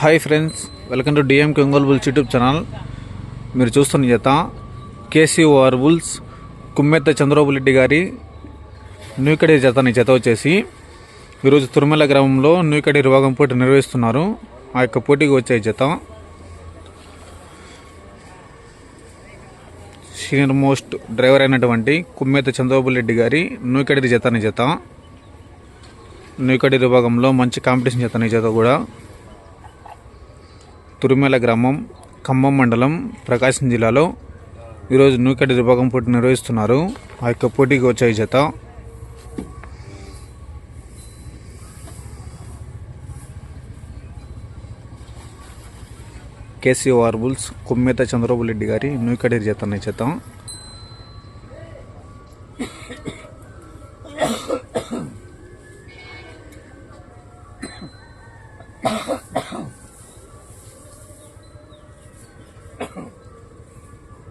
Hi friends welcome to DMK Ongole bulls YouTube channel. మీరు చూస్తున్న జత కేసీఓఆర్ బుల్స్ కుమ్మెత్త చంద్రబాబు రెడ్డి గారి నూకడి జతని జత వచ్చేసి ఈరోజు తురుమల గ్రామంలో నూకడి రోగం పోటీ నిర్వహిస్తున్నారు. ఆ యొక్క పోటీకి వచ్చే జత సీనియర్ మోస్ట్ డ్రైవర్ అయినటువంటి కుమ్మెత్త చంద్రబాబు రెడ్డి గారి నూకడి జతని జత నూకడి విభాగంలో మంచి కాంపిటీషన్ జతని జత కూడా తురిమేల గ్రామం ఖమ్మం మండలం ప్రకాశం జిల్లాలో ఈరోజు నూకడి విభాగం పోటీ నిర్వహిస్తున్నారు. ఆ యొక్క పోటీకి వచ్చే జత. కేసీఆర్ బుల్స్ కుమ్మేత చంద్రబాబు రెడ్డి గారి నూకడి జత అనే జత. Oh.